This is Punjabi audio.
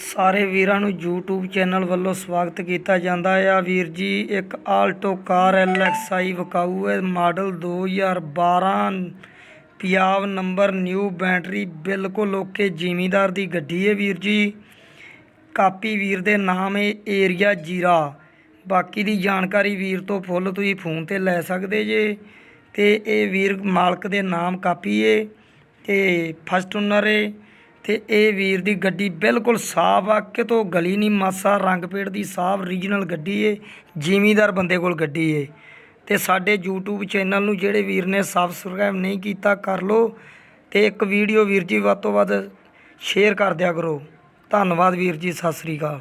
ਸਾਰੇ ਵੀਰਾਂ ਨੂੰ YouTube ਚੈਨਲ ਵੱਲੋਂ ਸਵਾਗਤ ਕੀਤਾ ਜਾਂਦਾ ਆ ਵੀਰ ਜੀ, ਇੱਕ ਆਲਟੋ ਕਾਰ LXI ਵਕਾਊ ਹੈ। ਮਾਡਲ 2012 ਪਿਆਵ ਨੰਬਰ, ਨਿਊ ਬੈਟਰੀ, ਬਿਲਕੁਲ ਓਕੇ ਜ਼ਿਮੀਦਾਰ ਦੀ ਗੱਡੀ ਹੈ ਵੀਰ ਜੀ। ਕਾਪੀ ਵੀਰ ਦੇ ਨਾਮ ਹੈ ਏਰੀਆ ਜੀਰਾ। ਬਾਕੀ ਦੀ ਜਾਣਕਾਰੀ ਵੀਰ ਤੋਂ ਫੁੱਲ ਤੁਸੀਂ ਫੋਨ ਤੇ ਲੈ ਸਕਦੇ ਜੇ। ਤੇ ਇਹ ਵੀਰ ਮਾਲਕ ਦੇ ਨਾਮ ਕਾਪੀ ਏ ਤੇ ਫਸਟ ਓਨਰ ਏ ਤੇ ਇਹ ਵੀਰ ਦੀ ਗੱਡੀ ਬਿਲਕੁਲ ਸਾਫ਼ ਆ, ਕਿਤੋਂ ਗਲੀ ਨਹੀਂ ਮਾਸਾ, ਰੰਗ ਪੇੜ ਦੀ ਸਾਫ਼, ਰੀਜਨਲ ਗੱਡੀ ਏ, ਜ਼ਿਮੀਦਾਰ ਬੰਦੇ ਕੋਲ ਗੱਡੀ ਏ। ਤੇ ਸਾਡੇ YouTube ਚੈਨਲ ਨੂੰ ਜਿਹੜੇ ਵੀਰ ਨੇ ਸਬਸਕ੍ਰਾਈਬ ਨਹੀਂ ਕੀਤਾ, ਕਰ ਲਓ ਤੇ ਇੱਕ ਵੀਡੀਓ ਵੀਰ ਜੀ ਵੱਧ ਤੋਂ ਵੱਧ ਸ਼ੇਅਰ ਕਰ ਦਿਆ ਕਰੋ। ਧੰਨਵਾਦ ਵੀਰ ਜੀ, ਸਤਿ ਸ੍ਰੀ ਅਕਾਲ।